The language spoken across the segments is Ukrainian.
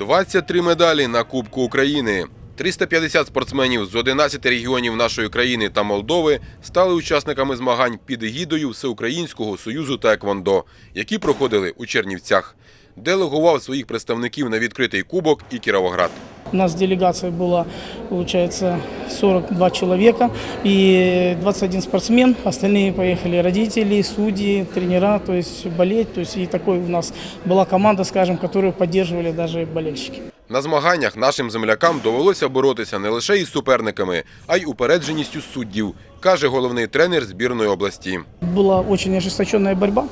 23 медалі на Кубку України. 350 спортсменів з 11 регіонів нашої країни та Молдови стали учасниками змагань під гідою Всеукраїнського союзу таеквондо, які проходили у Чернівцях. Делегував своїх представників на відкритий кубок і Кіровоград. У нас делегация была, получается, 42 человека и 21 спортсмен. Остальные поехали родители, судьи, тренера, то есть болеть. То есть и такой у нас была команда, скажем, которую поддерживали даже болельщики. На змаганнях нашим землякам довелося боротися не лише із суперниками, а й упередженістю суддів, каже головний тренер збірної області. Была очень ожесточенная борьба.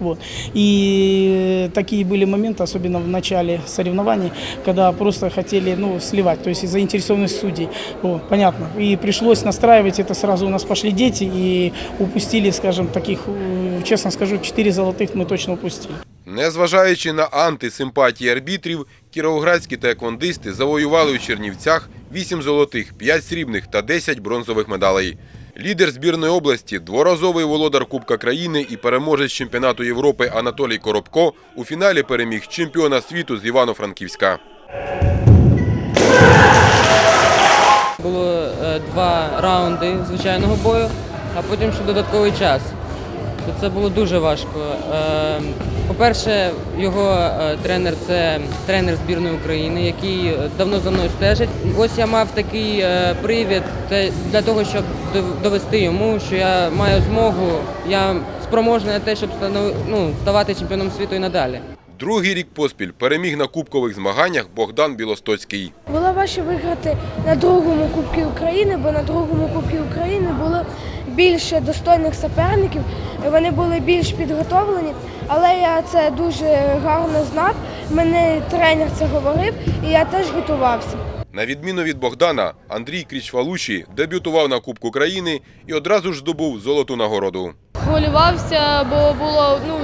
Вот. И такие были моменты, особенно в начале соревнований, когда просто хотели ну, сливать, то есть заинтересованность судей. Вот, понятно. И пришлось настраивать это сразу. У нас пошли дети и упустили, скажем, таких, э, честно скажу, 4 золотых мы точно упустили. Незважаючи на антисимпатії арбітрів, кіровоградські таеквондисти завоювали у Чернівцях 8 золотих, 5 срібних та 10 бронзових медалей. Лідер збірної області, дворазовий володар Кубка країни і переможець чемпіонату Європи Анатолій Коробко у фіналі переміг чемпіона світу з Івано-Франківська. Було е, два раунди звичайного бою, а потім ще додатковий час. То Це було дуже важко. Е, По-перше, його е, тренер це тренер збірної України, який давно за мною стежить. Ось я мав такий е, привід для того, щоб довести йому, що я маю змогу, я спроможний на те, щоб ну, ставати чемпіоном світу і надалі. Другий рік поспіль переміг на кубкових змаганнях Богдан Білостоцький. Було важче виграти на другому Кубку України, бо на другому Кубку України було більше достойних суперників, вони були більш підготовлені, але я це дуже гарно знав. Мене тренер це говорив, і я теж готувався. На відміну від Богдана, Андрій Крічвалуші дебютував на Кубку країни і одразу ж здобув золоту нагороду. хвилювався, бо було ну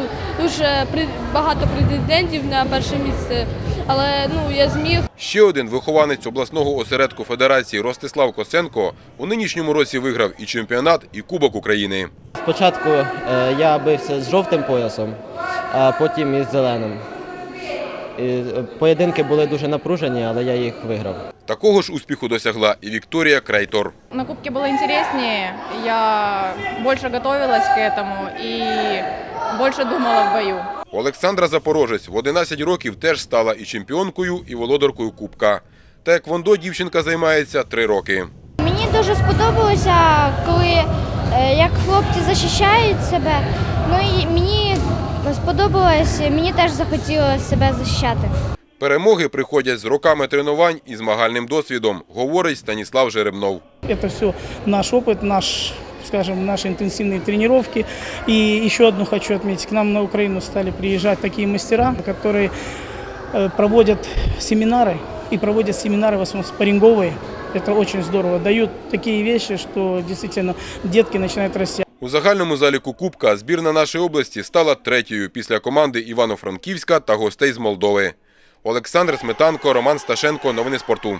дуже багато претендентів на перше місце. Але ну я зміг. Ще один вихованець обласного осередку Федерації Ростислав Косенко у нинішньому році виграв і чемпіонат, і Кубок України. Спочатку е, я бився з жовтим поясом, а потім із зеленим. І, е, поєдинки були дуже напружені, але я їх виграв. Такого ж успіху досягла і Вікторія Крайтор. На Кубке было интереснее, я больше готовилась к этому и больше думала в бою. Олександра Запорожець в 11 років теж стала і чемпіонкою, і володаркою Кубка. Та як вондо дівчинка займається 3 роки. Мені дуже сподобалося, коли е, як хлопці захищають себе. Ну і мені сподобалось, мені теж захотілося себе захищати. Перемоги приходять з роками тренувань і змагальним досвідом, говорить Станіслав Жеребнов. Это все наш опыт, наш, скажем, наши интенсивные тренировки. И еще одну хочу отметить. К нам на Украину стали приезжать такие мастера, которые э, проводят семинары. И проводят семинары в основном спарринговые. Это очень здорово. Дают такие вещи, что действительно детки начинают расти. У загальному заліку Кубка збірна нашої області стала третьою після команди Івано-Франківська та гостей з Молдови. Олександр Сметанко, Роман Сташенко. Новини спорту.